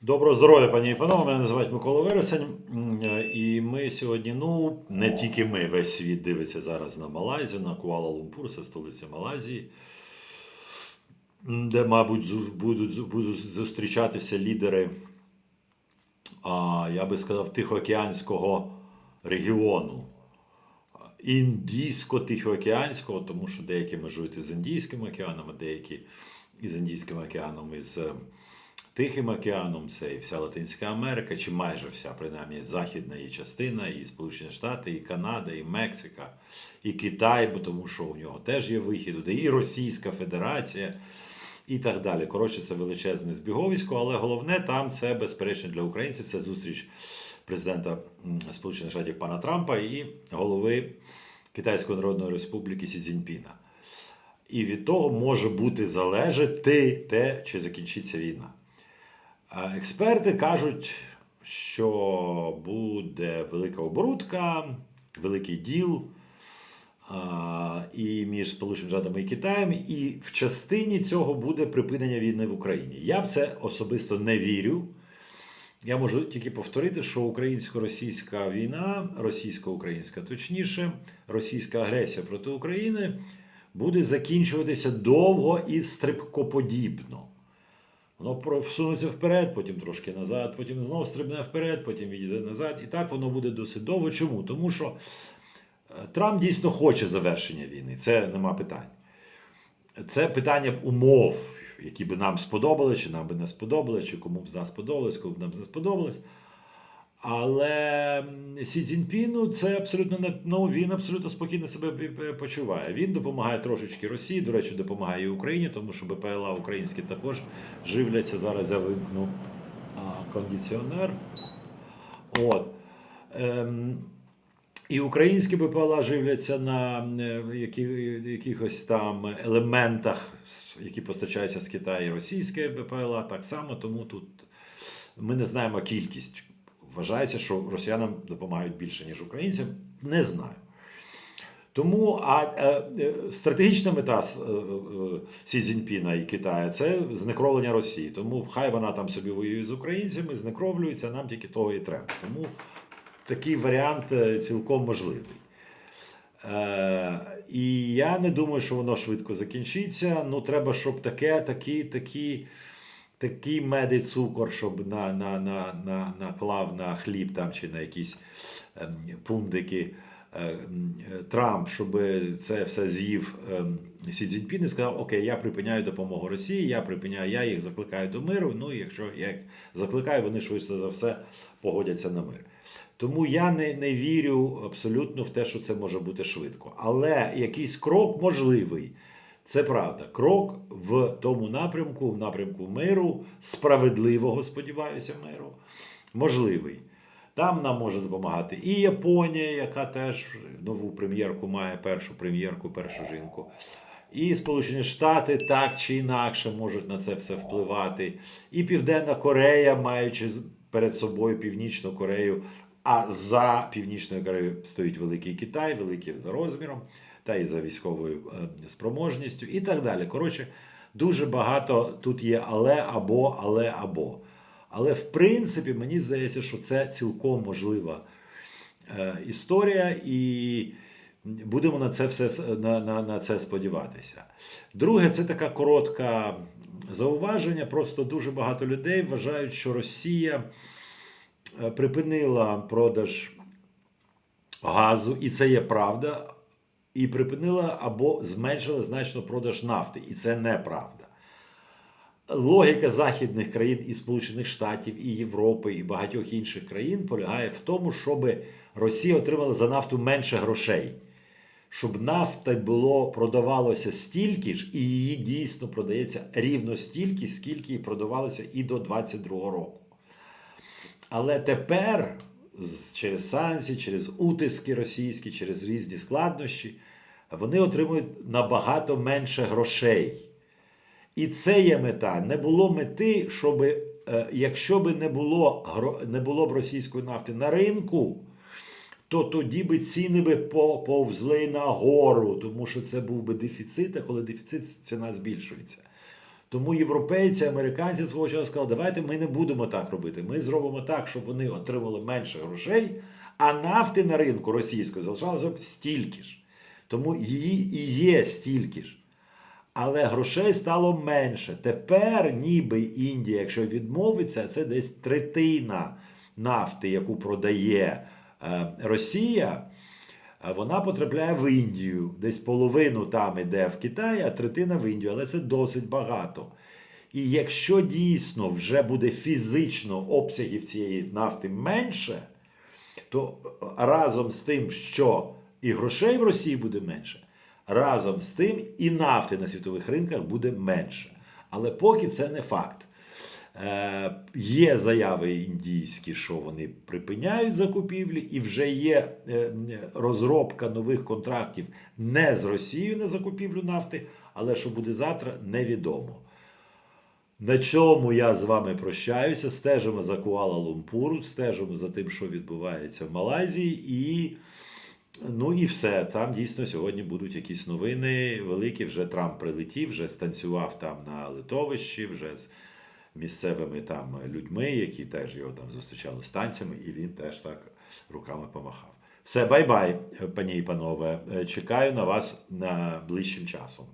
Доброго здоров'я, пані і панове. Мене називають Микола Вересень. Е, І ми сьогодні, ну, не тільки ми, весь світ дивиться зараз на Малайзію, на Куала-Лумпур, це столиця Малайзії, де, мабуть, будуть, будуть зустрічатися лідери, а, я би сказав, Тихоокеанського регіону. Індійсько-Тихоокеанського, тому що деякі межують із Індійським океаном, а деякі із Індійським океаном, із е, Тихим океаном, це і вся Латинська Америка, чи майже вся, принаймні, західна її частина, і Сполучені Штати, і Канада, і Мексика, і Китай, бо тому що у нього теж є вихід, туди, і Російська Федерація, і так далі. Коротше, це величезне збіговисько, але головне там це, безперечно, для українців це зустріч президента Сполучених Штатів пана Трампа і голови Китайської Народної Республіки Сі Цзіньпіна. І від того може бути залежати те, чи закінчиться війна. Експерти кажуть, що буде велика оборудка, великий діл і між Сполученими Штатами і Китаєм, і в частині цього буде припинення війни в Україні. Я в це особисто не вірю. Я можу тільки повторити, що українсько-російська війна, російсько-українська, точніше, російська агресія проти України буде закінчуватися довго і стрибкоподібно. Воно всунеться вперед, потім трошки назад, потім знову стрибне вперед, потім відійде назад. І так воно буде досить довго. Чому? Тому що е, Трамп дійсно хоче завершення війни, це нема питань. Це питання умов, які би нам сподобались, чи нам би не сподобалось, чи кому б з нас сподобалось, кому б нам не сподобалось. Але Сі Цзіньпіну це абсолютно не ну, він абсолютно спокійно себе почуває. Він допомагає трошечки Росії, до речі, допомагає і Україні, тому що БПЛА українські також живляться. Зараз я вимкну кондиціонер. От. Ем, і українські БПЛА живляться на е, які, якихось там елементах, які постачаються з Китаю і російське БПЛА, так само, тому тут ми не знаємо кількість. Вважається, що росіянам допомагають більше, ніж українцям. Не знаю. Тому а, е, е, стратегічна мета е, Сі Цзіньпіна і Китаю це знекровлення Росії. Тому хай вона там собі воює з українцями, знекровлюється, нам тільки того і треба. Тому такий варіант цілком можливий. Е, і я не думаю, що воно швидко закінчиться. Ну, треба, щоб таке, такі, такі, такий мед і цукор, щоб на, на, на, на, наклав на хліб там, чи на якісь ем, пундики е, е, Трамп, щоб це все з'їв ем, Сі Цзіньпін і сказав: Окей, я припиняю допомогу Росії, я припиняю, я їх закликаю до миру. Ну, і якщо я їх закликаю, вони швидше за все погодяться на мир. Тому я не, не вірю абсолютно в те, що це може бути швидко. Але якийсь крок можливий. Це правда. Крок в тому напрямку, в напрямку миру, справедливого, сподіваюся, миру, можливий. Там нам може допомагати і Японія, яка теж нову прем'єрку має, першу прем'єрку, першу жінку. І Сполучені Штати так чи інакше можуть на це все впливати. І Південна Корея, маючи перед собою Північну Корею, а за Північною Кореєю стоїть Великий Китай, великий за розміром, та і за військовою е, спроможністю, і так далі. Коротше, дуже багато тут є але, або, але, або. Але в принципі, мені здається, що це цілком можлива е, історія, і будемо на це все на, на, на це сподіватися. Друге, це така коротка зауваження. Просто дуже багато людей вважають, що Росія припинила продаж газу, і це є правда, і припинила або зменшила значно продаж нафти, і це неправда. Логіка західних країн і Сполучених Штатів, і Європи, і багатьох інших країн полягає в тому, щоб Росія отримала за нафту менше грошей. Щоб нафта було продавалося стільки ж, і її дійсно продається рівно стільки, скільки і продавалося і до 22 року. Але тепер через санкції, через утиски російські, через різні складнощі, вони отримують набагато менше грошей. І це є мета. Не було мети, щоб е, якщо би не було, не було б російської нафти на ринку, то тоді би ціни би по- повзли нагору, тому що це був би дефіцит, а коли дефіцит, ціна збільшується. Тому європейці, американці свого часу сказали, давайте ми не будемо так робити. Ми зробимо так, щоб вони отримали менше грошей, а нафти на ринку російської залишалося б стільки ж. Тому її і є стільки ж. Але грошей стало менше. Тепер, ніби Індія, якщо відмовиться, це десь третина нафти, яку продає е, Росія. Вона потрапляє в Індію. Десь половину там іде в Китай, а третина в Індію. Але це досить багато. І якщо дійсно вже буде фізично обсягів цієї нафти менше, то е, разом з тим, що і грошей в Росії буде менше, разом з тим і нафти на світових ринках буде менше. Але поки це не факт. Е, є заяви індійські, що вони припиняють закупівлі, і вже є е, розробка нових контрактів не з Росією на закупівлю нафти, але що буде завтра, невідомо. На чому я з вами прощаюся. Стежимо за Куала-Лумпуру, стежимо за тим, що відбувається в Малайзії, і ну і все. Там дійсно сьогодні будуть якісь новини великі. Вже Трамп прилетів, вже станцював там на литовищі, вже місцевими там людьми, які теж його там зустрічали з танцями, і він теж так руками помахав. Все, бай-бай, пані і панове. Чекаю на вас на ближчим часом.